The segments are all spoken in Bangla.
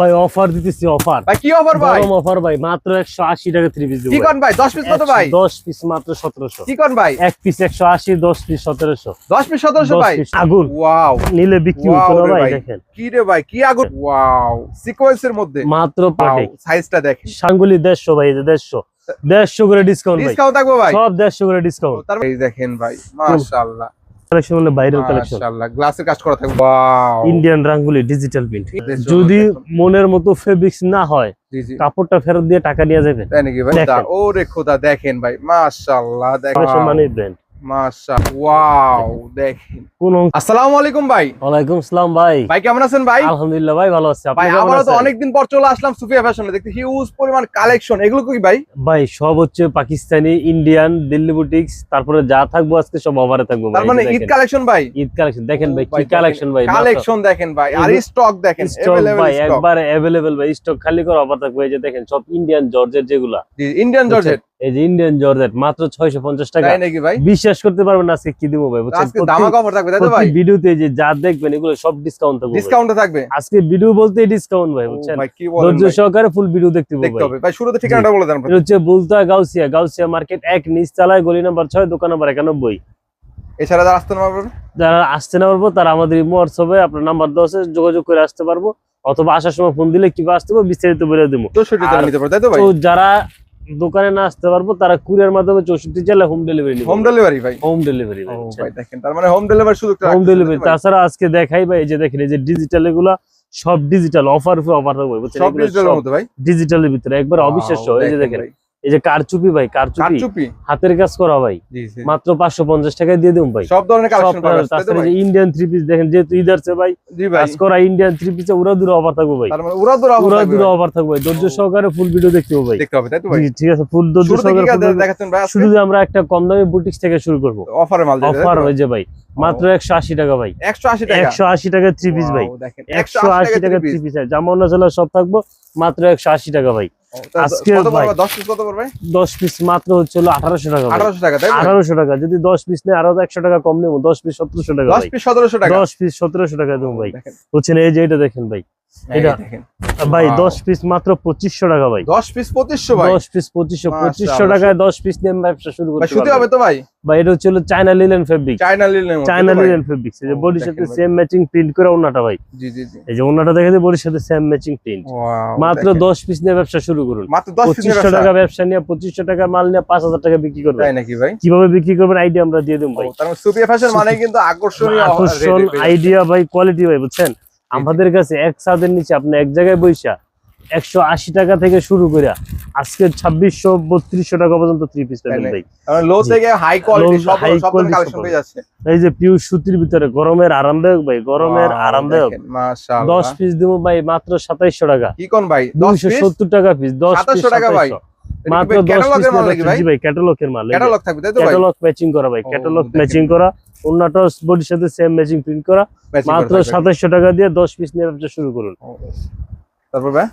ভাই অফার দিতেছি অফার ভাই কি অফার ভাই? গরম অফার ভাই মাত্র একশো আশি টাকা থ্রি পিস কি কোন ভাই? 10 পিস কত ভাই? দশ পিস মাত্র সতেরোশো। কি কোন ভাই? এক পিস একশো আশি দশ পিস সতেরোশো। 10 পিস 1700 ভাই? আগুন। ওয়াও নিলে বিক্রি ভাই। দেখেন। কি রে ভাই? কি আগুন? ওয়াও সিকোয়েন্সের মধ্যে। মাত্র পাটে। সাইজটা দেখেন। সাঙ্গুলি দেড়শো ভাই এই যে দেড়শো। দেড়শো করে ডিসকাউন্ট ভাই। ডিসকাউন্ট থাকবে ভাই? সব দেড়শো করে ডিসকাউন্ট এই দেখেন ভাই। মাশাআল্লাহ। কালেকশন মানে বাইরের কালেকশন গ্লাসের কাজ করা থাকবে। Wow Indian rangoli digital print যদি মনের মতো ফেব্রিক্স না হয় কাপড়টা ফেরত দিয়ে টাকা নিয়ে যাবেন। তাই নাকি ভাই? ওরে খোদা দেখেন ভাই মাশাআল্লাহ দেখেন। মানে ব্র্যান্ড দেখেন। কোন আসসালামু আলাইকুম ভাই। ওয়ালাইকুম সালাম ভাই। ভাই কেমন আছেন ভাই? আলহামদুলিল্লাহ ভাই ভালো আছে। ভাই আমারও তো অনেকদিন পর চলে আসলাম সুফিয়া ফ্যাশনে দেখতে হিউজ পরিমাণ কালেকশন এগুলো কি ভাই? ভাই সব হচ্ছে পাকিস্তানি ইন্ডিয়ান দিল্লি বুটিক্স তারপরে যা থাকব আজকে সব অফারে থাকব তার মানে ঈদ কালেকশন ভাই? ঈদ কালেকশন দেখেন ভাই কি কালেকশন ভাই কালেকশন দেখেন ভাই। আর স্টক দেখেন স্টক ভাই। একবার অ্যাভেলেবেল ভাই স্টক খালি করে অফার থাকবে। এই যে দেখেন সব ইন্ডিয়ান জর্জেট যেগুলা। ইন্ডিয়ান জর্জেট এই যে ইন্ডিয়ান জর্জেট মাত্র 650 টাকা। নাকি ভাই? বিশ্বাস করতে পারবেন না আজকে কি দিব ভাই আজকে ধামাকা অফার থাকবে তাই তো ভাই? ভিডিওতে যে যা দেখবেন এগুলো সব ডিসকাউন্ট থাকবে ভাই। থাকবে? আজকে ভিডিও বলতে ডিসকাউন্ট ভাই বুঝছেন? ধৈর্য সহকারে ফুল ভিডিও দেখতে হবে দেখতে ভাই। হবে। ভাই শুরুতে ঠিকানাটা বলে দেন এটা হচ্ছে বুলতা গাউসিয়া গাউসিয়া মার্কেট এক নিচ তলায় গলি নাম্বার ছয় দোকান নাম্বার একানব্বই। এছাড়া যারা আসতে না পারবেন? যারা আসতে না পারব তারা আমাদের ইমো হোয়াটসঅ্যাপে আপনার নাম্বার দেওয়া আছে যোগাযোগ করে আসতে পারব। অথবা আসার সময় ফোন দিলে কীভাবে আসতে পারব বিস্তারিত বলে দেবো। চৌষট্টি আর- নিতে পারবে তাই তো ভাই? তো যারা দোকানে না আসতে পারব তারা কুরিয়ার মাধ্যমে চৌষট্টি জেলায় হোম ডেলিভারি হোম ডেলিভারি ভাই। হোম ডেলিভারি ভাই দেখেন তার মানে হোম ডেলিভারি শুধু হোম ডেলিভারি? তাছাড়া আজকে দেখাই ভাই এই যে দেখেন এই যে ডিজিটাল এগুলা সব ডিজিটাল অফার অফার থাকবে সব ডিজিটালের মধ্যে ভাই। ডিজিটালের ভিতরে। একবার অবিশ্বাস্য এই যে দেখেন। এই যে কারচুপি ভাই কারচুপি। হাতের কাজ করা ভাই। মাত্র পাঁচশো পঞ্চাশ টাকায় দিয়ে দেবো ভাই। সব ধরনের ইন্ডিয়ান থ্রি পিস দেখেন যেহেতু আসছে ভাই কাজ করা ইন্ডিয়ান থ্রি পিসে উড়া দূরে অফার থাকবে ভাই। মানে উড়া থাকবে দূরে। অফার থাকবে ভাই। ধৈর্য সহকারে ফুল ভিডিও দেখতে হবে ভাই। ঠিক আছে ফুল ধৈর্য সহকারে শুরু আমরা একটা কম দামি বুটিক্স থেকে শুরু করব। অফারে মাল অফার হয়ে যে ভাই মাত্র একশো আশি টাকা ভাই। 180 টাকা? একশো আশি টাকা থ্রি পিস ভাই। একশো আশি টাকা থ্রি পিস জামা চলা সব থাকব মাত্র একশো আশি টাকা ভাই। আজকে আজকে কত পড়বে? 10 পিস দশ পিস মাত্র হচ্ছে হলো আঠারোশো টাকা 1800 টাকা তাই যদি দশ পিস নেই আরও একশো টাকা কম নেব। দশ পিস সতেরোশো টাকা 10 পিস 1700 টাকা। দশ পিস সতেরোশো টাকা দেবো ভাই। বুঝছেন? এই যে এটা দেখেন ভাই। এটা- ভাই পিস মাত্র পঁচিশশো টাকা ভাই। 10 পিস 2500 ভাই? পিস পঁচিশশো মাশাআল্লাহ। পঁচিশশো টাকায় দশ পিস নিয়ে ব্যবসা শুরু করতে শুতে হবে তো ভাই? ভাই এটা হচ্ছে চায়না লিলেন ফেব্রিক চায়না লিলের চায়না লিলেন ফেব্রিক এই যে বডির সাথে সেম ম্যাচিং প্রিন্ট করে ওনাটা ভাই। জি জি জি। এই যে ওনাটা দেখে দিয়ে বডির সাথে সেম ম্যাচিং প্রিন্ট মাত্র দেখেন। দশ পিস নিয়ে ব্যবসা শুরু করুন। মাত্র 10 পিস টাকা ব্যবসা নিয়ে পঁচিশশো টাকা মাল নিয়ে পাঁচ হাজার টাকা বিক্রি করবে তাই নাকি ভাই? কীভাবে বিক্রি করবেন আইডিয়া আমরা দিয়ে দেবো ভাই। তার মানে সুপিয়া ফ্যাশন মানে কিন্তু আকর্ষণীয় আকর্ষণ আইডিয়া ভাই কোয়ালিটি ভাই বুঝছেন? আমাদের কাছে এক ছাদের নিচে আপনি এক জায়গায় বইসা একশো আশি টাকা থেকে শুরু করে আজকে ছাব্বিশশো বত্রিশশো টাকা পর্যন্ত থ্রি পিস পাবেন ভাই। লো থেকে হাই কোয়ালিটি সব high সব quality কালেকশন পেয়ে যাচ্ছে। এই যে পিউ সুতির ভিতরে গরমের আরামদায়ক ভাই গরমের আরামদায়ক। দশ পিস দিব ভাই মাত্র সাতাইশশো টাকা। কি কোন ভাই? 10 দুইশো সত্তর টাকা পিস দশ পিস 2700 টাকা ভাই। মাত্র দশ ক্যাটালগের মাল নাকি পিস ভাই? ক্যাটালগের মাল ক্যাটালগ থাকবে তাই তো ভাই? ক্যাটালগ ম্যাচিং করা ভাই ক্যাটালগ ম্যাচিং করা। অন্যটা বডির সাথে সেম ম্যাচিং প্রিন্ট করা। মাত্র। সাতাইশশো টাকা দিয়ে দশ পিস নিয়ে ব্যবসা শুরু করুন। তারপর ভাই?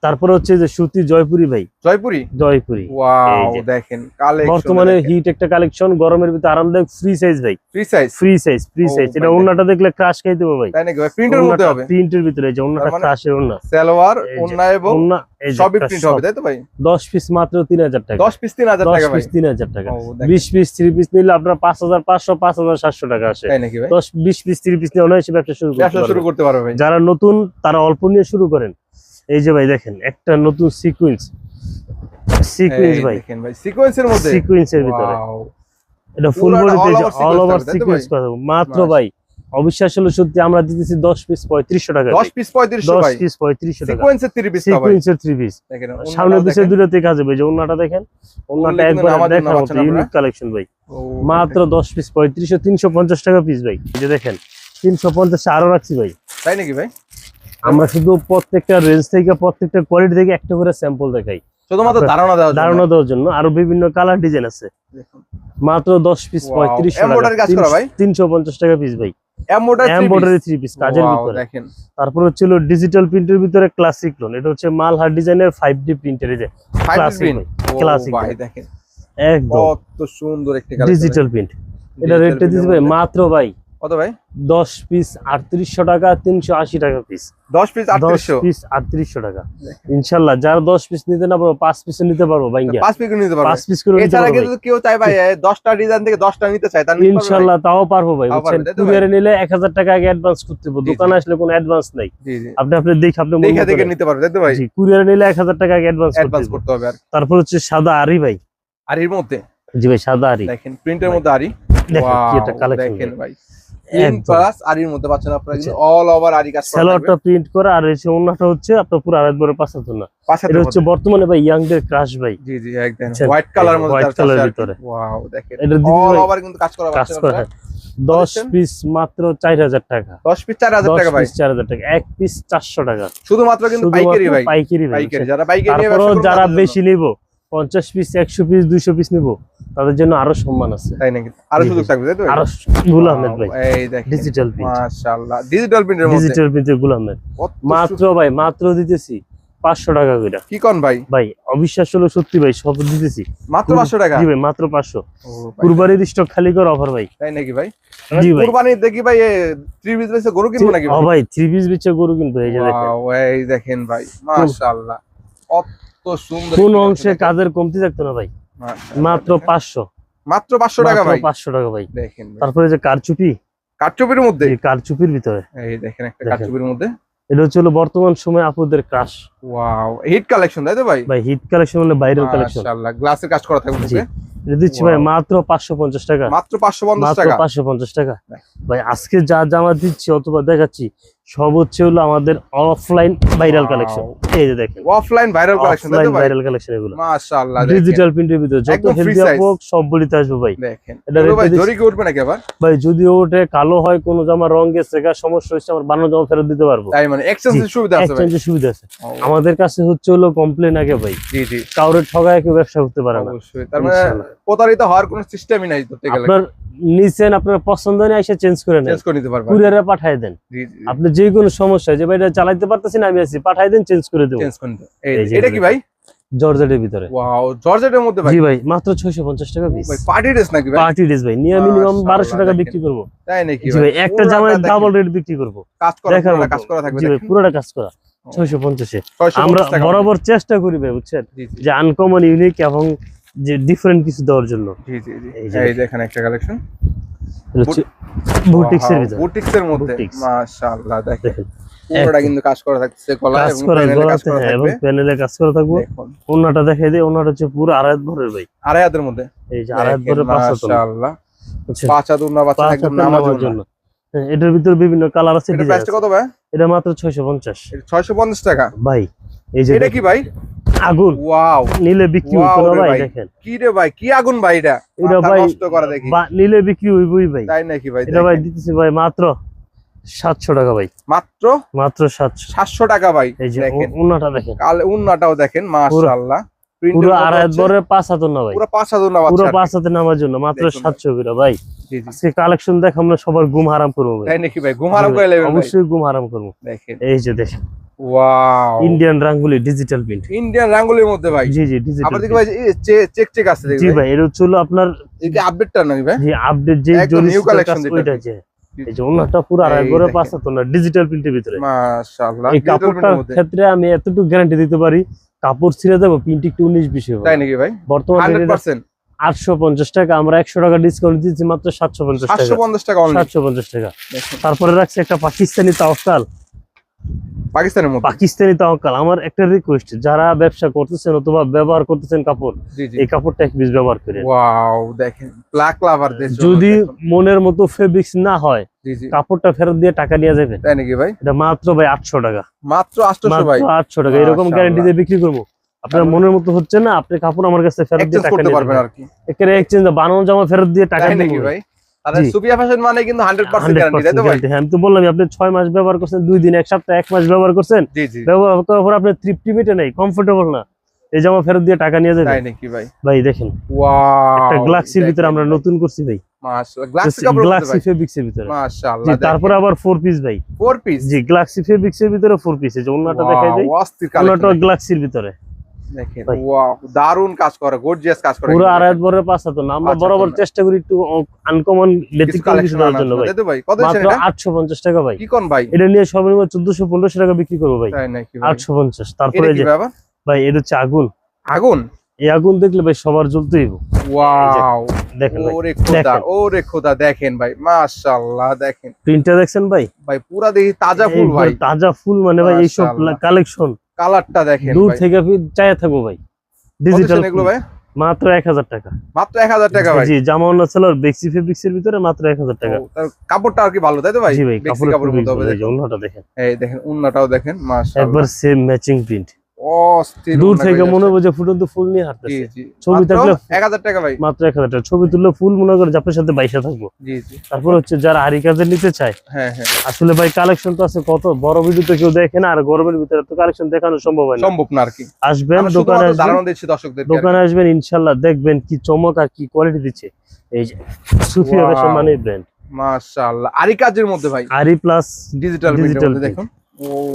তারপরে হচ্ছে যে সুতি জয়পুরি ভাই। জয়পুরি? জয়পুরি। ওয়াও দেখেন কালেকশন বর্তমানে হিট একটা কালেকশন গরমের ভিতরে আরামদায়ক ফ্রি সাইজ ভাই। Free size free size free size এটা দেখলে ক্রাশ খাই দেবো ভাই। তাই নাকি প্রিন্টের মধ্যে হবে? প্রিন্টের ভিতরে যে মানে- ক্রাশের সালোয়ার ওন্না এবং অন্য সবই প্রিন্ট হবে তাই তো ভাই? দশ পিস মাত্র তিন হাজার টাকা। 10 পিস 3000 টাকা ভাই। পিস তিন হাজার টাকা। ও, দেখেন। বিশ পিস থ্রি পিস নিলে আপনার পাঁচ হাজার পাঁচশো পাঁচ হাজার সাতশো টাকা আসে। তাই নাকি ভাই? দশ বিশ পিস নিয়ে অনায়াসে ব্যবসা শুরু করতে শুরু করতে পারবে ভাই। যারা নতুন তারা অল্প নিয়ে শুরু করেন। এই যে ভাই দেখেন একটা নতুন সিকুয়েন্স সিকুয়েন্স ভাই। দেখেন ভাই সিকোয়েন্সের মধ্যে? সিকুয়েন্সের ভিতরে। এটা full body page all over sequence? কথা মাত্র ভাই অবিশ্বাস হলো সত্যি আমরা দিতেছি 10 পিস 3500 টাকা 10 পিস 3500 ভাই। 10 পিস 3500 টাকা সিকোয়েন্সের 3 পিস ভাই। সিকুয়েন্সের 3 পিস দেখেন সামনে পিছে। দুটোতে কাজ হবে যে ওন্নাটা দেখেন ওন্নাটা একবার দেখার মতো ইউনিক কালেকশন ভাই। মাত্র 10 পিস 3500 350 টাকা পিস ভাই। এই যে দেখেন 350 আরও রাখছি ভাই। তাই নাকি ভাই? আমরা শুধু প্রত্যেকটা রেঞ্জ থেকে প্রত্যেকটা কোয়ালিটি থেকে একটা করে স্যাম্পল দেখাই। শুধুমাত্র ধারণা দেওয়ার জন্য? ধারণা দেওয়ার জন্য। আরও বিভিন্ন কালার ডিজাইন আছে। মাত্র 10 পিস Wow, 3500 টাকা। 350 টাকা পিস ভাই। এমব্রয়ডারি থ্রি পিস কাজের ভিতরে। তারপর হচ্ছিল ডিজিটাল প্রিন্টের ভিতরে ক্লাসিক লোন এটা হচ্ছে মালহার ডিজাইনের প্রিন্টের এই যে 5 Classic ভাই, classic ভাই। ভাই। দেখেন। একদম। কত সুন্দর একটি ডিজিটাল প্রিন্ট এটা রেটটা ভাই মাত্র ভাই কত ভাই? দশ পিস আটত্রিশশো টাকা তিনশো আশি টাকা পিস 10 পিস 3800 পিস আটত্রিশশো টাকা। ইনশাল্লাহ যারা দশ পিস নিতে না পারব পাঁচ পিস নিতে পারব ভাইয়া পাঁচ পিস নিতে পারবে পাঁচ পিস করে নিতে এছাড়া পারব কিন্তু কেউ চাই ভাই 10টা ডিজাইন থেকে 10টা নিতে পারবে ভাই? ইনশাল্লাহ তাও পারব ভাই বুঝছেন? ভাই? কুরিয়ারে নিলে এক হাজার টাকা আগে অ্যাডভান্স করতে হবে দোকানে আসলে কোনো অ্যাডভান্স নাই। আপনি আপনি দেখে আপনি দেখে দেখে নিতে পারবে তাই তো ভাই? জি কুরিয়ারে নিলে এক হাজার টাকা আগে অ্যাডভান্স করতে অ্যাডভান্স হবে। করতে হবে আর তারপর হচ্ছে সাদা আরি ভাই। আর এর মধ্যে? জি ভাই সাদা আরি। দেখেন প্রিন্টের মধ্যে আরি। দেখেন কি একটা কালেকশন দেখেন ভাই। প্রিন্ট প্লাস আরির মধ্যে পাচ্ছেন আপনারা আচ্ছা। কিন্তু অল ওভার আরি কাজ করা থাকবে। প্রিন্ট করা আর হচ্ছে আপনার পুরো আড়াই বড় পাঁচ হাত না এটা হচ্ছে বর্তমানে ভাই ক্রাশ ভাই। জি জি একদম। হোয়াইট কালার মধ্যে white তার ভিতরে। ওয়াও দেখেন। এটা অল ওভার কিন্তু কাজ করা পাচ্ছেন আপনারা? পিস মাত্র চার হাজার টাকা। 10 পিস 4000 দশ টাকা ভাই। টাকা। এক পিস চারশো টাকা। শুধুমাত্র কিন্তু পাইকারি ভাই। পাইকারি যারা পাইকারি নিয়ে যারা বেশি নিব পঞ্চাশ পিস একশো পিস দুইশো পিস নিবো। তাদের জন্য আরও সম্মান আছে। তাই নাকি? আরও সুযোগ থাকবে তাই তো? আরও গুল আহমেদ ভাই। ডিজিটাল প্রিন্ট মাশাআল্লাহ। ডিজিটাল প্রিন্টের মধ্যে? ডিজিটাল গুল আহমেদ। মাত্র ভাই মাত্র দিতেছি পাঁচশো টাকা করে কি কোন ভাই? ভাই অবিশ্বাস হলো সত্যি ভাই সব দিতেছি। মাত্র 500 টাকা? জি ভাই মাত্র পাঁচশো। ও ভাই, কুরবানির স্টক খালি করে অফার ভাই। তাই নাকি ভাই? জি ভাই। কুরবানি দেখি ভাই থ্রি পিস বেসে গরু কিনবো নাকি ও ভাই? থ্রি পিস বিচ্ছে গরু কিন্তু এই যে দেখেন। এই দেখেন ভাই মাশাআল্লাহ। সুন্দর কোন অংশে কাজের কমতি থাকতো না ভাই? মাত্র পাঁচশো মাত্র 500 টাকা ভাই। পাঁচশো টাকা ভাই। দেখেন। তারপরে যে কারচুপি। কাঠচুপির মধ্যে? কারচুপির ভিতরে। এই দেখেন একটা দেখেন। মধ্যে। এটা হচ্ছে হলো বর্তমান সময় আপুদের ক্রাশ ওয়াও হিট কালেকশন তাই তো ভাই? ভাই হিট কালেকশন মানে বাইরের কালেকশন মাশাআল্লাহ গ্লাসের কাজ করা থাকবে। এটা দিচ্ছি ভাই মাত্র পাঁচশো পঞ্চাশ টাকা। মাত্র 550 টাকা। পাঁচশো পঞ্চাশ টাকা। ভাই আজকে যা জামা দিচ্ছি অথবা দেখাচ্ছি সব হচ্ছে হলো আমাদের অফলাইন ভাইরাল কালেকশন এই যে দেখেন। Offline viral collection offline viral collection এগুলো। মাশাআল্লাহ ডিজিটাল প্রিন্টের ভিতরে যত হেলদি হোক সব বলিতে আসব ভাই। দেখেন। এটা ভাই জরি কি উঠবে নাকি আবার? ভাই যদি ওটা কালো হয় কোনো জামা রং গেছে গা সমস্যা হচ্ছে আমার বানানো জামা ফেরত দিতে পারব। তাই মানে এক্সচেঞ্জের সুবিধা আছে ভাই। এক্সচেঞ্জের সুবিধা আছে। আমাদের কাছে হচ্ছে হলো কমপ্লেন আগে ভাই। জি জি। কাউরে ঠগায় কেউ ব্যবসা করতে পারে না। অবশ্যই। তার মানে। প্রতারিত হওয়ার কোনো সিস্টেমই নাই ধরতে গেলে। আপনার নিছেন আপনার পছন্দ নেই এসে চেঞ্জ করে নেন। চেঞ্জ করে নিতে পারবেন। কুরিয়ারে পাঠায় দেন। আপনি যে কোনো সমস্যা যে ভাই এটা চালাইতে পারতেছি না আমি আছি পাঠিয়ে দেন চেঞ্জ করে দেবো। চেঞ্জ করে যে এটা কি ভাই? জর্জেটের ভিতরে। ওয়াও জর্জেটের মধ্যে ভাই? জি ভাই মাত্র ছয়শো পঞ্চাশ টাকা পিস ভাই পার্টি ড্রেস নাকি ভাই? পার্টি ড্রেস ভাই নিয়ে মিনিমাম মাশাআল্লাহ, বারোশো টাকা বিক্রি করব। তাই নাকি জি ভাই? একটা জামায় ডাবল রেট বিক্রি করব। কাজ করা। কাজ করা থাকবে জি ভাই পুরোটা কাজ করা ও। ছয়শো পঞ্চাশে। 650 আমরা বরাবর চেষ্টা করি ভাই বুঝছেন? যে আনকমন ইউনিক এবং যে ডিফারেন্ট কিছু দেওয়ার জন্য। জি জি জি। এই দেখেন একটা কালেকশন বুটিক্স এর ভিতরে। বুটিক্স এর মধ্যে মাশাআল্লাহ দেখেন। দেখেন। পুরোটা কিন্তু কাজ করা থাকছে গলা এবং প্যানেলে কাজ করা হ্যাঁ, এবং প্যানেলে কাজ করা থাকব। দেখুন। ওনাটা দেখাই দিই ওনাটা হচ্ছে পুরো আড়াই ভরের ভাই। আড়াই হাতের মধ্যে। এই যে আড়াই দেখেন, ভরের পাঁচ হাত মাশাআল্লাহ। পাঁচ হাত উন্না বাচ্চা একদম হাতের জন্য। হ্যাঁ, এটার ভিতরে বিভিন্ন কালার আছে ডিজাইন কত ভাই? এটা মাত্র ছয়শো পঞ্চাশ। ছয়শো পঞ্চাশ টাকা। ভাই এই যে এটা কি ভাই? আগুন। ওয়াও। নিলে বিক্রি হতো না ভাই ভাই। দেখেন। কি রে ভাই? কি আগুন ভাই এটা? এটা ভাই নষ্ট করা দেখি। নিলে বিক্রি হইবই ভাই। তাই নাকি ভাই? এটা ভাই দিতেছি ভাই মাত্র সাতশো টাকা ভাই। মাত্র? মাত্র সাতশো। সাতশো টাকা ভাই। এই যে দেখেন। দেখেন। কাল উন্নাটাও দেখেন মাশাআল্লাহ। পুরো আড়াই হচ্ছে পাঁচ হাতর না ভাই। পুরো পাঁচ পুরো পাঁচ নামার জন্য মাত্র। সাতশো করে ভাই। আজকে কালেকশন দেখ আমরা সবার ঘুম হারাম করব ভাই। তাই নাকি ভাই? ঘুম আরাম করে নেবেন অবশ্যই ঘুম হারাম করব। দেখেন। এই যে দেখেন। Wow Indian rangoli digital print Indian রাঙ্গুলির মধ্যে ভাই? জি জি ডিজিটাল দেখি ভাই চেক চেক আছে জি ভাই? এটা হচ্ছে হলো আপনার এই যে আপডেটটা নাকি ভাই? যে আপডেট যে একদম জরি new সুতার collection কাজ যেটা ওইটা আর কি। যে। এই যে ওনাটা পুরো আড়াই করে। পাঁচ না ডিজিটাল প্রিন্টের ভিতরে। মাশাআল্লাহ এই কাপড়টার এর। ক্ষেত্রে আমি এতটুকু গ্যারান্টি দিতে পারি কাপড় ছিঁড়ে দেবো প্রিন্ট একটু উনিশ বিশ হবে। তাই নাকি ভাই? বর্তমানে হান্ড্রেড পার্সেন্ট আটশো পঞ্চাশ টাকা আমরা একশো টাকা ডিসকাউন্ট দিচ্ছি মাত্র সাতশো পঞ্চাশ সাতশো টাকা পঞ্চাশ টাকা সাতশো পঞ্চাশ টাকা। তারপরে রাখছি একটা পাকিস্তানি তাওকাল। পাকিস্তানের মধ্যে? পাকিস্তানি তাওকাল আমার একটা রিকোয়েস্ট যারা ব্যবসা করতেছেন অথবা ব্যবহার করতেছেন কাপড় এই কাপড়টা এক পিস ব্যবহার করেন। ওয়াও দেখেন ব্ল্যাক লাভার যদি মনের মতো ফেব্রিক্স না হয় কাপড়টা ফেরত দিয়ে টাকা নিয়ে যাবেন। তাই নাকি ভাই? এটা মাত্র ভাই আটশো টাকা। মাত্র আটশোশো ভাই? মাত্র আটশো টাকা এরকম। গ্যারান্টি দিয়ে বিক্রি করব। আপনার মনের মতো হচ্ছে না আপনি কাপড় আমার কাছে ফেরত দিয়ে টাকা নিয়ে পারবেন আর কি। এখানে এক্সচেঞ্জ বানানো জামা ফেরত দিয়ে টাকা নিয়ে ভাই? তাহলে সুপিয়া ফ্যাশন মানে কিন্তু 100% গ্যারান্টি তাই তো ভাই? হ্যাঁ আমি তো বললাম আপনি ছয় মাস ব্যবহার করছেন দিন এক সপ্তাহ এক মাস ব্যবহার করছেন। ব্যবহার করার পর তৃপ্তি মেটে নেই কমফোর্টেবল না। এই জামা ফেরত দিয়ে টাকা নিয়ে যাবেন? তাই নাকি ভাই? ভাই দেখেন ওয়াও একটা গ্লাক্সির ভিতরে আমরা নতুন করছি ভাই। তারপরে আবার ফোর পিস ভাই। ফোর পিস জি গ্লাক্সি ফেব্রিক্স এর ভিতরে ফোর পিস এই যে অন্যটা দেখাই দেই। অস্থির অন্যটা গ্লাক্সির ভিতরে। দেখেন ওয়াও দারুণ কাজ করে গর্জিয়াস কাজ করে পুরো আড়াই বরের পাঁচ হাত আমরা বরাবর চেষ্টা করি একটু আনকমন ব্যতিক্রম কিছু দেওয়ার জন্য ভাই। তাই তো ভাই কত মাত্র এটা? আটশো পঞ্চাশ টাকা ভাই। কি কোন ভাই? এটা নিয়ে সর্বনিম্ন চোদ্দশো পনেরোশো টাকা বিক্রি করব ভাই। তাই নাকি ভাই? আটশো পঞ্চাশ তারপরে এটা এই কি যে ভাই এটা হচ্ছে আগুন। আগুন? এই আগুন দেখলে ভাই সবার জ্বলতেই হবে। ওয়াও দেখেন ভাই ওরে খোদা দেখেন। ওরে খোদা দেখেন ভাই মাশাআল্লাহ দেখেন। প্রিন্টটা দেখছেন ভাই? ভাই পুরা দেখি তাজা ফুল ভাই। তাজা ফুল মানে ভাই এইসব। কালেকশন কালারটা দেখেন দূর থেকে আপনি চাই থাকব ভাই। ডিজিটাল এগুলো ভাই? মাত্র এক হাজার টাকা। মাত্র এক হাজার টাকা ভাই? জি জামা অন্য ছিল বেক্সি ফেব্রিক্স এর ভিতরে মাত্র এক হাজার টাকা। তার কাপড়টা আর কি ভালো তাই তো ভাই? জি ভাই বেক্সি কাপড়ের মতো হবে দেখেন। এই দেখেন উন্নাটাও দেখেন মাশাআল্লাহ। একবার সেম ম্যাচিং প্রিন্ট দূর থেকে মনে হবে যে ফুটন্ত ফুল নিয়ে হাঁটতেছে। ছবি থাকলে- এক হাজার টাকা ভাই। মাত্র এক হাজার টাকা। ছবি তুললে ফুল মনে করে আপনার সাথে বাইশা থাকব। তারপর হচ্ছে যারা হারি কাজে নিতে চায় হ্যাঁ হ্যাঁ। আসলে ভাই কালেকশন তো আছে কত? বড় ভিডিওতে কেউ দেখে না আর গরমের ভিতরে তো কালেকশন দেখানো সম্ভব হয় না। সম্ভব না আর কি। আসবেন দোকানে আসবেন। দোকানে আসবেন ইনশাল্লাহ দেখবেন কি চমক আর কি কোয়ালিটি দিচ্ছে। এই যে সুফিয়া মানে ব্র্যান্ড মাশাআল্লাহ। আরি কাজের মধ্যে ভাই। আরি প্লাস ডিজিটাল print। দেখুন।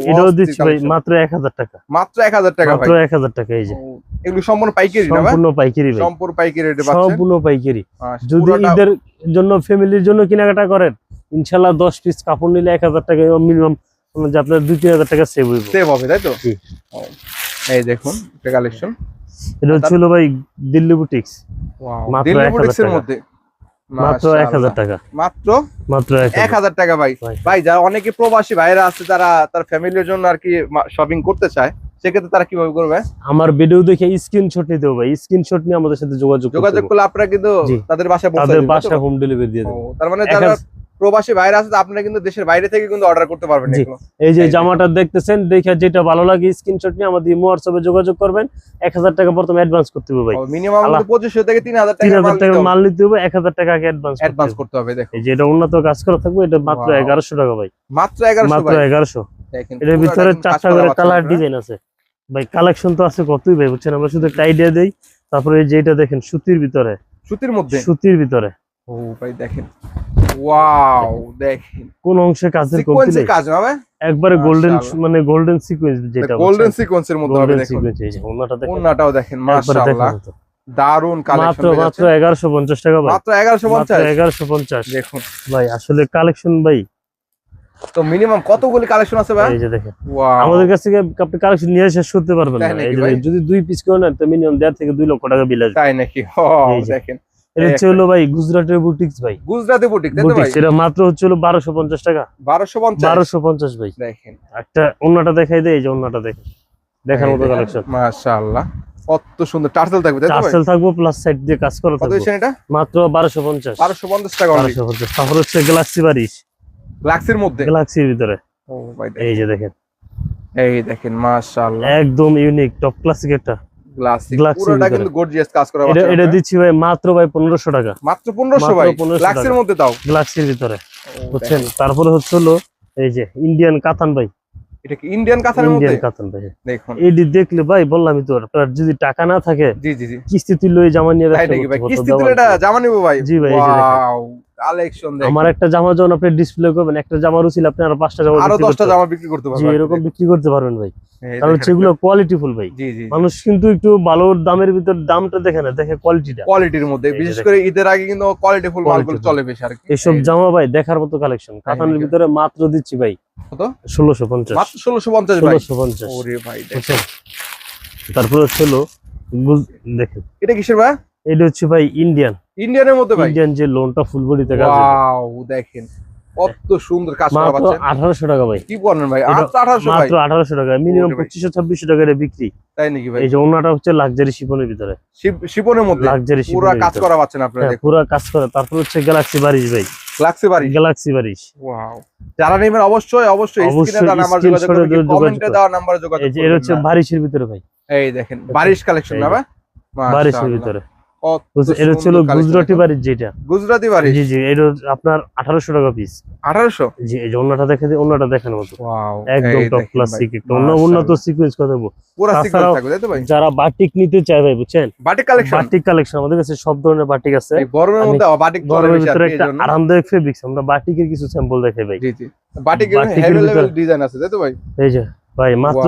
এটাও দিচ্ছি ভাই মাত্র এক হাজার টাকা। মাত্র এক হাজার টাকা মাত্র এক হাজার টাকা এই যে। এগুলো সম্পূর্ণ পাইকারি না সম্পূর্ণ পাইকারি ভাই। সম্পূর্ণ পাইকারি রেটে পাচ্ছেন? সম্পূর্ণ পাইকারি। যদি ঈদের জন্য ফ্যামিলির জন্য কেনাকাটা করেন পিস কাপড় নিলে এক হাজার টাকা মিনিমাম যে আপনার দুই তিন হাজার টাকা সেভ হইব। সেভ হবে তাই তো? এই দেখুন কালেকশন এটা ভাই দিল্লি বুটিক্স দিল্লি 1000 বুটিক্সের মধ্যে? মাত্র এক হাজার মাশাআল্লাহ। টাকা। মাত্র? মাত্র এক এক হাজার টাকা ভাই। ভাই। ভাই যারা অনেকে প্রবাসী ভাইরা আছে তারা তার ফ্যামিলির জন্য আর কি শপিং করতে চায় সেক্ষেত্রে তারা কীভাবে করবে? আমার ভিডিও দেখে স্ক্রিনশট নিতে হবে স্ক্রিনশট নিয়ে আমাদের সাথে যোগাযোগ যোগাযোগ করলে আপনারা কিন্তু তাদের বাসায় তাদের? বাসায় হোম ডেলিভারি দিয়ে দেবো। তার মানে তারা যারা প্রবাসী ভাইরা আছে আপনারা কিন্তু দেশের বাইরে থেকে কিন্তু অর্ডার করতে পারবেন এই যে জামাটা দেখতেছেন দেখে যেটা ভালো লাগে স্ক্রিনশট নিয়ে আমাদের ইমো হোয়াটসঅ্যাপে যোগাযোগ করবেন। এক হাজার টাকা প্রথমে অ্যাডভান্স করতে হবে ভাই। মিনিমাম আল্লাহ। পঁচিশশো থেকে তিন হাজার টাকা হাজার টাকা মাল নিতে হবে এক হাজার টাকা আগে অ্যাডভান্স অ্যাডভান্স করতে হবে দেখো। এই যে এটা উন্নত কাজ করা থাকবে এটা মাত্র Wow. এগারোশো টাকা ভাই। মাত্র এগারোশো মাত্র এগারোশো। দেখেন এটার পুরোটা ভিতরে চারটা করে কালার ডিজাইন আছে। ভাই কালেকশন তো আছে কতই ভাই বুঝছেন? আমরা শুধু একটা আইডিয়া দেই তারপরে এই যে এটা দেখেন সুতির ভিতরে। সুতির মধ্যে? সুতির ভিতরে। ও ভাই দেখেন। ওয়াও দেখেন। কোন অংশে কাজের সিকোয়েন্সের কাজ ভাই একবারে গোল্ডেন মানে গোল্ডেন সিকোয়েন্স যেটা গোল্ডেন সিকোয়েন্সের মধ্যে হবে দেখুন। ওনাটা দেখেন। ওন্নাটাও দেখেন মাশাআল্লাহ। দারুণ কালেকশন মাত্র এগারোশো পঞ্চাশ টাকা ভাই। মাত্র এগারোশো মাত্র পঞ্চাশ এগারোশো পঞ্চাশ। দেখুন। ভাই আসলে কালেকশন ভাই। তো মিনিমাম কতগুলি কালেকশন আছে ভাই? এই যে দেখেন। ওয়াও আমাদের কাছ থেকে আপনি কালেকশন নিয়ে শেষ করতে পারবেন না। এই যে ভাই? যদি দুই পিস করে নেন তো মিনিমাম দেড় থেকে দুই লক্ষ টাকা বিল আসবে। তাই নাকি? ও দেখেন। এটা হচ্ছে হলো ভাই গুজরাটের বুটিক্স ভাই। গুজরাটি বুটিক ভাই বুটিক্স এটা মাত্র হচ্ছে হলো টাকা। বারোশো পঞ্চাশ? বারোশো পঞ্চাশ ভাই। দেখেন। একটা অন্যটা দেখাই এই যে অন্যটা দেখেন। দেখার মতো কালেকশন মাশাআল্লাহ। কত সুন্দর টার্সেল থাকবে প্লাস সাইড দিয়ে কাজ করা থাকবে। এটা? মাত্র টাকা তারপর হচ্ছে গ্যালাক্সি বারিশ। গ্লাক্সির মধ্যে? গ্যালাক্সির ভিতরে। ও ভাই এই যে দেখেন। এই দেখেন মাশাআল্লাহ। একদম ইউনিক টপ ক্লাসিক একটা গ্লাসি পুরোটা কিন্তু গর্জিয়াস কাজ করা এটা এটা দিচ্ছি ভাই মাত্র ভাই পনেরোশো টাকা। মাত্র পনেরোশো মাত্র ভাই গ্লাক্সির মধ্যে দাও। গ্যালাক্সির ভিতরে। বুঝছেন? তারপরে হচ্ছে হলো এই যে ইন্ডিয়ান কাতান ভাই। এটা কি ইন্ডিয়ান মধ্যে? ইন্ডিয়ান কাতান ভাই। দেখুন। এডি দেখলে ভাই বললামই তো আপনার যদি টাকা না থাকে জি জি জি। কিস্তি তুললে জামা নিয়ে এটা জামা নিবো ভাই? জি ভাই। ওয়াও। কালেকশন দেখেন। আমার একটা জামা যখন আপনি ডিসপ্লে করবেন একটা জামার উচিত আপনি আরও পাঁচটা জামা আরও দশটা জামা বিক্রি করতে পারবেন। এরকম বিক্রি করতে পারবেন ভাই। কারণ সেগুলো কোয়ালিটি ফুল ভাই। মানুষ কিন্তু একটু ভালো দামের ভিতর দামটা দেখে না দেখে কোয়ালিটিটা কোয়ালিটির মধ্যে বিশেষ করে ঈদের আগে কিন্তু কোয়ালিটি ফুল মালগুলো চলে বেশি আর কি। এসব জামা ভাই দেখার মতো কালেকশন কাতানের ভিতরে মাত্র দিচ্ছি ভাই। কত? ষোলোশো পঞ্চাশ। মাত্র ষোলোশো পঞ্চাশ ভাই। ষোলোশো পঞ্চাশ। ওরে ভাই দেখ। বুঝছেন? তারপরে হলো দেখেন। এটা কিসের ভাই? এটা হচ্ছে ভাই ইন্ডিয়ান ইন্ডিয়ানের মধ্যে ভাই। ইন্ডিয়ান যে লোনটা ফুল বডিতে কাজ ওয়াও দেখেন কত সুন্দর কাজ করা মাত্র পাচ্ছেন আঠারোশো টাকা ভাই। কি বলেন ভাই? এটা মাত্র আঠারোশো ভাই। মাত্র আঠারোশো টাকা। মিনিমাম ওরে ভাই। পঁচিশশো ছাব্বিশশো টাকা এটা বিক্রি। তাই নাকি ভাই? এই যে ওনাটা হচ্ছে লাক্সারি শিপনের ভিতরে। শিপ- শিপনের মধ্যে? লাক্সারি পুরো কাজ করা পাচ্ছেন আপনারা হ্যাঁ, দেখুন। পুরা কাজ করে। তারপর হচ্ছে গ্যালাক্সি বারিশ ভাই। লাগছে বাড়ি গ্যালাক্সি বারিশ ওয়াও যারা নেবেন অবশ্যই অবশ্যই স্ক্রিনে দেওয়া নাম্বার যোগাযোগ করবেন কমেন্টে দেওয়া নাম্বারে যোগাযোগ এই যে এর হচ্ছে করবেন বারিশের ভিতরে ভাই। এই দেখেন বারিশ কালেকশন না। ভাই? বারিশের ভিতরে? এটা গুজরাটি দেখুন। যেটা। গুজরাটি বারিশ জি জি এটা আপনার আঠারোশো টাকা পিস আঠারোশো? জি এই যে অন্যটা দেখে অন্যটা দেখার মতো। একদম টপ ক্লাসিক একটা অন্য উন্নত সিকুয়েন্স কথা বলব পুরো সিকোয়েন্স থাকবে তাই তো ভাই? যারা বাটিক নিতে চায় ভাই বুঝছেন? বাটিক কালেকশন বাটিক কালেকশন আমাদের কাছে সব ধরনের বাটিক আছে। এই গরমের মধ্যে বাটিক চলে বেশি আর একটা আরামদায়ক ফেব্রিক্স আমরা বাটিকের কিছু স্যাম্পল দেখাই ভাই। জি জি। বাটিকের বাটিকের হেভি লেভেল ডিজাইন আছে তাই তো ভাই? এই যে ভাই মাত্র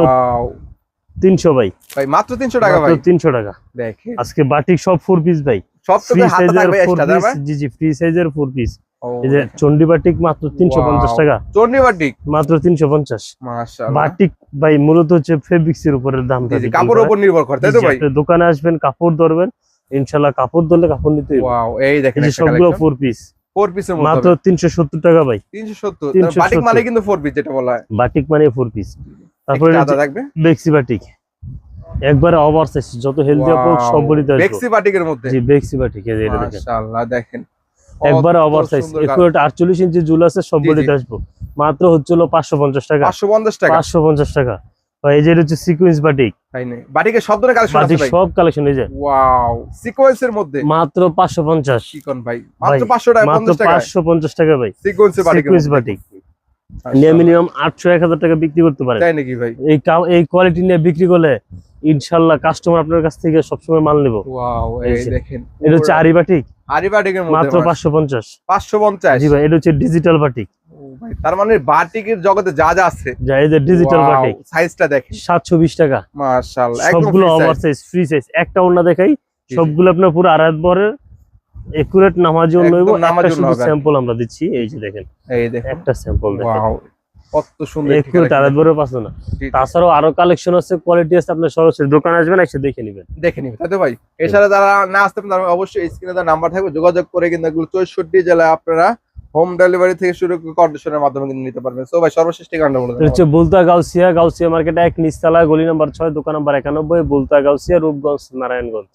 তিনশো ভাই। ভাই মাত্র তিনশো টাকা ভাই। তিনশো টাকা। আজকে বাটিক সব ফোর পিস ভাই। সব ফ্রি সাইজের ফোর পিস জি জি ফ্রি সাইজের ফোর পিস এই যে চন্ডি বাটিক মাত্র তিনশো পঞ্চাশ টাকা। চন্ডী বাটিক? মাত্র তিনশো পঞ্চাশ। বাটিক ভাই মূলত হচ্ছে ফেব্রিক্স এর উপরের দাম কাপড়ের উপর নির্ভর করে তাই তো ভাই? দোকানে আসবেন কাপড় ধরবেন ইনশাল্লাহ কাপড় ধরলে কাপড় নিতে। ওয়াও এই দেখেন সবগুলো ফোর পিস ফোর পিসের মাত্র মধ্যে তিনশো সত্তর টাকা ভাই। 370 370 বাটিক মানে কিন্তু ফোর পিস যেটা বলা হয়। বাটিক মানে ফোর পিস তারপরে আদা থাকবে। বেক্সি একবারে ওভার সাইজ যত হেলদি আপু সব বডিতে আসবে। বেক্সি মধ্যে? জি বেক্সি এই দেখেন। মাশাআল্লাহ দেখেন। একবারে ওভার সাইজ সুন্দর একুরেট আটচল্লিশ ইঞ্চি জুল আছে সব জি, জি। বডিতে আসব। মাত্র হচ্ছিল পাঁচশো পঞ্চাশ টাকা। 550 টাকা? পাঁচশো পঞ্চাশ টাকা। এই যে হচ্ছে সিকুয়েন্স বাটিক তাই নেই বাটিকের সব ধরনের কালেকশন আছে সব কালেকশন এই যে। ওয়াও সিকোয়েন্সের মধ্যে? মাত্র পাঁচশো পঞ্চাশ। চিকন ভাই। মাত্র 500 টাকা মাত্র 50 টাকা ভাই। সিকোয়েন্সের সিকুয়েন্স বাটিক। নিয়ে মিনিমাম আটশো এক হাজার টাকা বিক্রি করতে পারেন। তাই নাকি ভাই? এই এই কোয়ালিটি নিয়ে বিক্রি করলে ইনশাল্লাহ কাস্টমার আপনার কাছ থেকে সবসময় মাল নেব। এটা হচ্ছে আরি বাটিক আরি বাটিকের মাত্র পাঁচশো পঞ্চাশ। 550 জি ভাই এটা হচ্ছে ডিজিটাল বাটিক তার মানে বাটিকের জগতে যা যা আছে। যা এই যে ডিজিটাল বাটিক সাইজটা দেখেন। সাতশো বিশ টাকা। মাশাআল্লাহ সবগুলো ওভার সাইজ ফ্রি সাইজ একটা ওনা দেখাই সবগুলো আপনার পুরো আড়াই বরের একুরেট একটা শুধু স্যাম্পল আমরা দিচ্ছি। এই যে দেখেন। এই দেখেন। একটা স্যাম্পল দেখেন। কত সুন্দর একুরেট না। তাছাড়াও আরও কালেকশন আছে কোয়ালিটি আছে আপনার সরাসরি দোকানে আসবেন এসে দেখে নেবেন। দেখে নিবে তাই তো ভাই? এছাড়া যারা না আসতে পারেন অবশ্যই স্ক্রিনে তার নাম্বার থাকবে। যোগাযোগ করে কিন্তু এগুলো চৌষট্টি জেলায় আপনারা হোম ডেলিভারি থেকে শুরু করে কন্ডিশনের মাধ্যমে কিন্তু নিতে পারবেন। তো ভাই সর্বশেষ ঠিকানা বলে দেন। হচ্ছে বুলতা গাউসিয়া গাউসিয়া মার্কেট এক নিচতলা গলি নাম্বার ছয় দোকান নাম্বার একানব্বই বুলতা গাউসিয়া রূপগঞ্জ নারায়ণগঞ্জ।